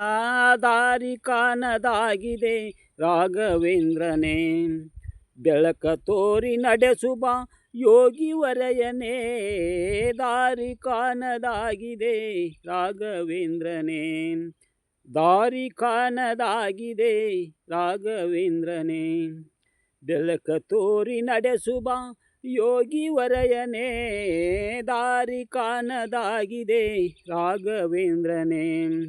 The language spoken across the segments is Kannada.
ಆ ದಾರಿ ಕಾಣದಾಗಿದೆ ರಾಘವೇಂದ್ರನೇ. ಬೆಳಕ ತೋರಿ ನಡೆಸುವ ಯೋಗಿ ವರಯನೇ. ದಾರಿ ಕಾಣದಾಗಿದೆ ರಾಘವೇಂದ್ರನೇ. ದಾರಿ ಕಾಣದಾಗಿದೆ ರಾಘವೇಂದ್ರನೇ. ಬೆಳಕ ತೋರಿ ನಡೆಸುವ ಯೋಗಿ ವರಯನೇ. ದಾರಿ ಕಾಣದಾಗಿದೆ ರಾಘವೇಂದ್ರನೇ.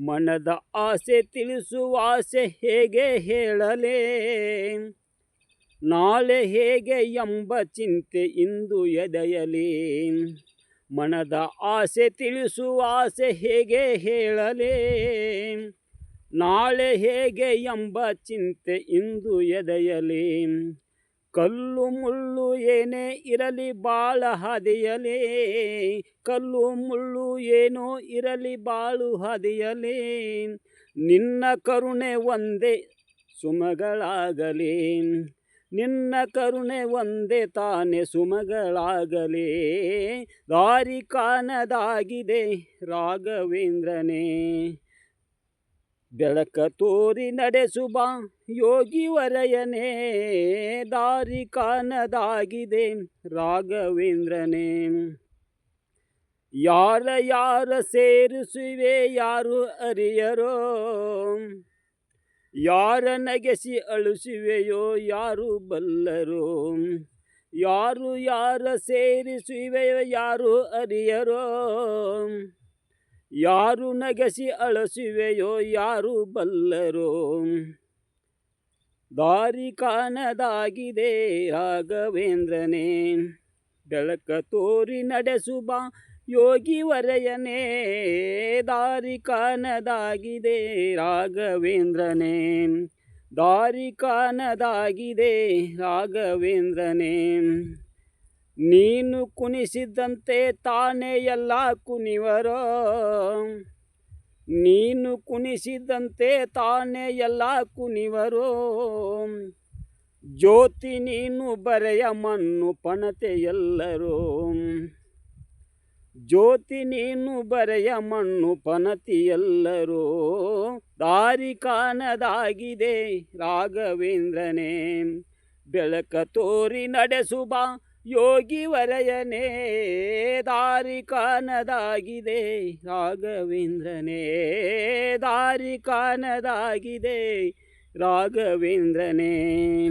ಮನದ ಆಸೆ ತಿಳಿಸುವ ಆಸೆ ಹೇಗೆ ಹೇಳಲೇ? ನಾಳೆ ಹೇಗೆ ಎಂಬ ಚಿಂತೆ ಇಂದು ಎದೆಯಲಿ. ಮನದ ಆಸೆ ತಿಳಿಸುವ ಆಸೆ ಹೇಗೆ ಹೇಳಲೇ? ನಾಳೆ ಹೇಗೆ ಎಂಬ ಚಿಂತೆ ಇಂದು ಎದೆಯಲಿ. ಕಲ್ಲು ಮುಳ್ಳು ಏನೇ ಇರಲಿ ಬಾಳ ಹದೆಯಲೇ. ಕಲ್ಲು ಮುಳ್ಳು ಏನೋ ಇರಲಿ ಬಾಳು ಹದೆಯಲೇ. ನಿನ್ನ ಕರುಣೆ ಒಂದೇ ಸುಮಗಳಾಗಲಿ. ನಿನ್ನ ಕರುಣೆ ಒಂದೇ ತಾನೆ ಸುಮಗಳಾಗಲಿ. ದಾರಿ ಕಾಣದಾಗಿದೆ ರಾಘವೇಂದ್ರನೇ. ಬೆಳಕ ತೋರಿ ನಡೆಸುವ ಯೋಗಿ ವರಯನೇ, ದಾರಿ ಕಾಣದಾಗಿದೆ ರಾಘವೇಂದ್ರನೇ. ಯಾರ ಯಾರ ಸೇರಿಸುವೆ ಯಾರು ಅರಿಯರೋ, ಯಾರ ನಗೆಸಿ ಅಳಿಸುವೆಯೋ ಯಾರು ಬಲ್ಲರೋ, ಯಾರು ಯಾರ ಸೇರಿಸುವೆಯೋ ಯಾರು ಅರಿಯರೋ. ಯಾರು ನಗಸಿ ಅಳಸುವೆಯೋ, ಯಾರು ಬಲ್ಲರೋ? ದಾರಿ ಕಾಣದಾಗಿದೆ ರಾಘವೇಂದ್ರನೇ. ಬೆಳಕ ತೋರಿ ನಡೆಸುವ ಯೋಗಿ ವರಯನೇ. ದಾರಿ ಕಾಣದಾಗಿದೆ ರಾಘವೇಂದ್ರನೇ. ದಾರಿ ಕಾಣದಾಗಿದೆ ರಾಘವೇಂದ್ರನೇ. ನೀನು ಕುಣಿಸಿದಂತೆ ತಾನೇ ಎಲ್ಲ ಕುಣಿವರೋ. ನೀನು ಕುಣಿಸಿದಂತೆ ತಾನೇ ಎಲ್ಲ ಕುಣಿವರೋ. ಜ್ಯೋತಿ ನೀನು ಬರೆಯ ಮಣ್ಣು ಪಣತೆ ಎಲ್ಲರೂ. ಜ್ಯೋತಿ ನೀನು ಬರೆಯ ಮಣ್ಣು ಪನತಿ ಎಲ್ಲರೂ. ದಾರಿ ಕಾಣದಾಗಿದೆ ರಾಘವೇಂದ್ರನೇ. ಬೆಳಕ ತೋರಿ ನಡೆಸುವ ಯೋಗಿ ವರಯನೇ ದಾರಿ ಕಾಣದಾಗಿದೆ. ರಾಘವೇಂದ್ರನೇ ದಾರಿ ಕಾಣದಾಗಿದೆ. ರಾಘವೇಂದ್ರನೇ.